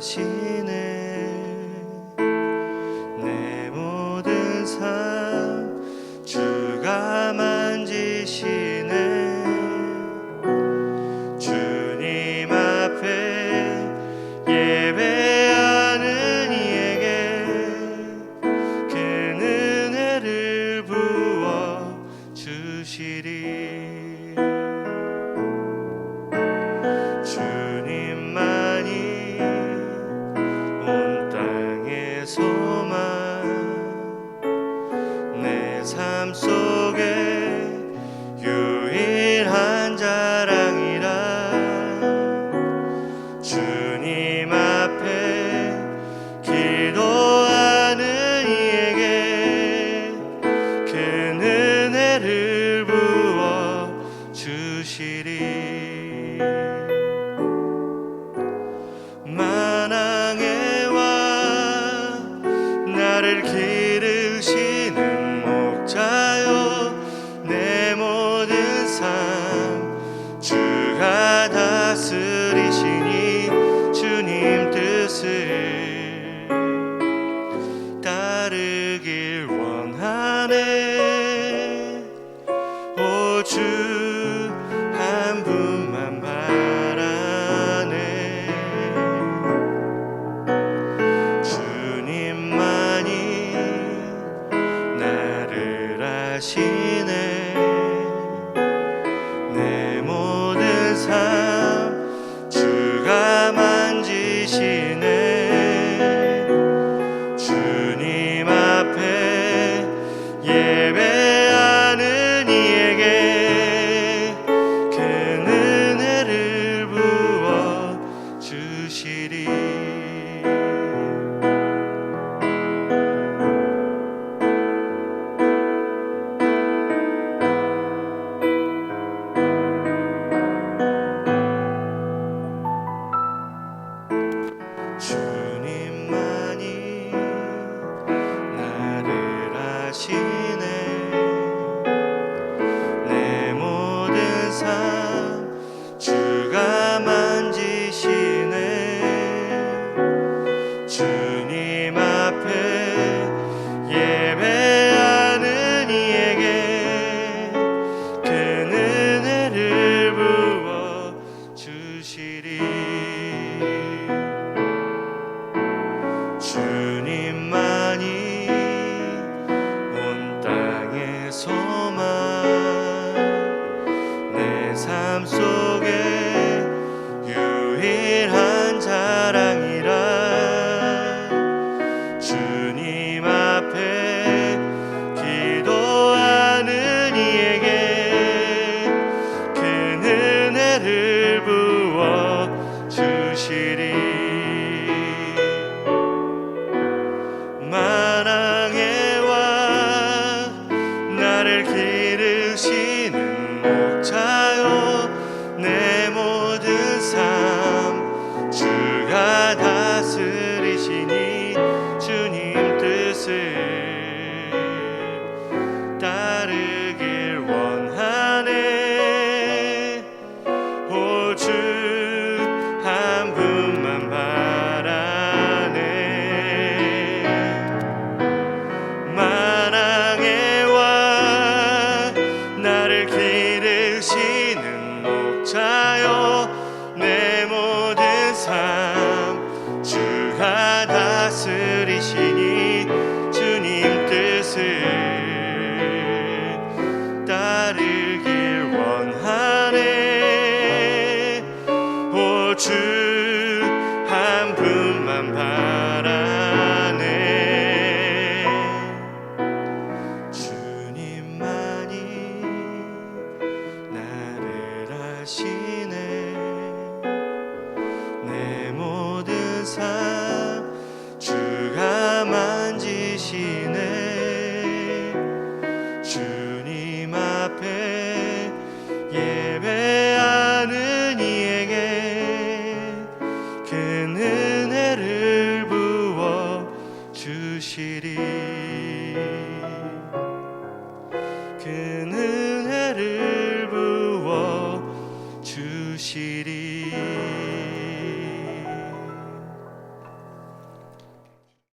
心。 자랑이라. 주님 앞에 기도하는 이에게 큰 은혜를 부어 주시리. 만왕의 왕 나를 기르시는 목자여 내 모든 삶 가슴 내 모든 삶 주가 만지시네. 주 손 다스리시니 주님 뜻을 따르길 원하네. 오주 주시리